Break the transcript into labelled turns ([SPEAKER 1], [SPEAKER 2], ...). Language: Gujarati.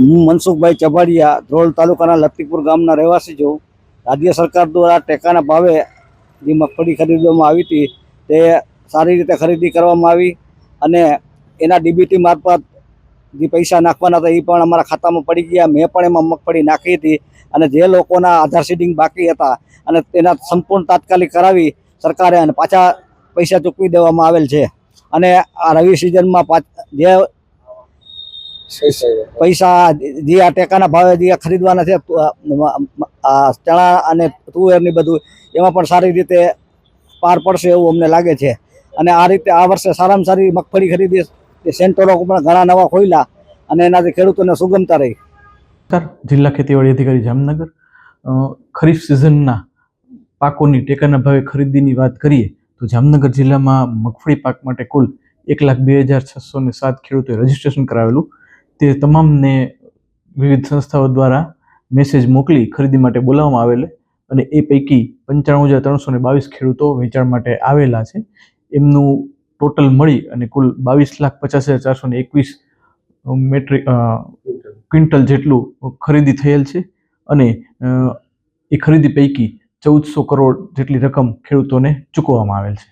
[SPEAKER 1] હું મનસુખભાઈ ચભાડિયા ધ્રોલ તાલુકાના લખીપુર ગામના રહેવાસી છું. રાજ્ય સરકાર દ્વારા ટેકાના ભાવે જે મગફળી ખરીદવામાં આવી હતી, તે સારી રીતે ખરીદી કરવામાં આવી અને એના ડીબીટી મારફત જે પૈસા નાખવાના હતા એ પણ અમારા ખાતામાં પડી ગયા. મેં પણ એમાં મગફળી નાખી હતી અને જે લોકોના આધાર સીડિંગ બાકી હતા અને તેના સંપૂર્ણ તાત્કાલિક કરાવી સરકારે અને પાછા પૈસા ચૂકવી દેવામાં આવેલ છે. અને આ રવિ સિઝનમાં જે પૈસા જે આ ટેકાના ભાવે જે ખરીદવાના છે ચણા અને તુવેરની બધું, એમાં પણ સારી રીતે પાર પડશે એવું અમને લાગે છે. અને આ રીતે આ વર્ષે સારામાં સારી મગફળી ખરીદી સેન્ટરો પણ ઘણા નવા ખોલ્યા અને એનાથી ખેડૂતોને સુગમતા રહી.
[SPEAKER 2] જિલ્લા ખેતીવાડી અધિકારી જામનગર. ખરીફ સિઝનના પાકોની ટેકાના ભાવે ખરીદીની વાત કરીએ, તો જામનગર જિલ્લામાં મગફળી પાક માટે કુલ એક લાખ બે હજાર છસો ને સાત ખેડૂતોએ રજીસ્ટ્રેશન કરાવેલું. તે તમામને વિવિધ સંસ્થાઓ દ્વારા મેસેજ મોકલી ખરીદી માટે બોલાવવામાં આવેલ અને એ પૈકી પંચાણું હજાર ત્રણસો ને બાવીસ ખેડૂતો વેચાણ માટે આવેલા છે. એમનું ટોટલ મળી અને કુલ બાવીસ લાખ પચાસ હજાર ચારસો ને એકવીસ મેટ્રિક ક્વિન્ટલ જેટલું ખરીદી થયેલ છે અને એ ખરીદી પૈકી ચૌદસો કરોડ જેટલી રકમ ખેડૂતોને ચૂકવવામાં આવેલ છે.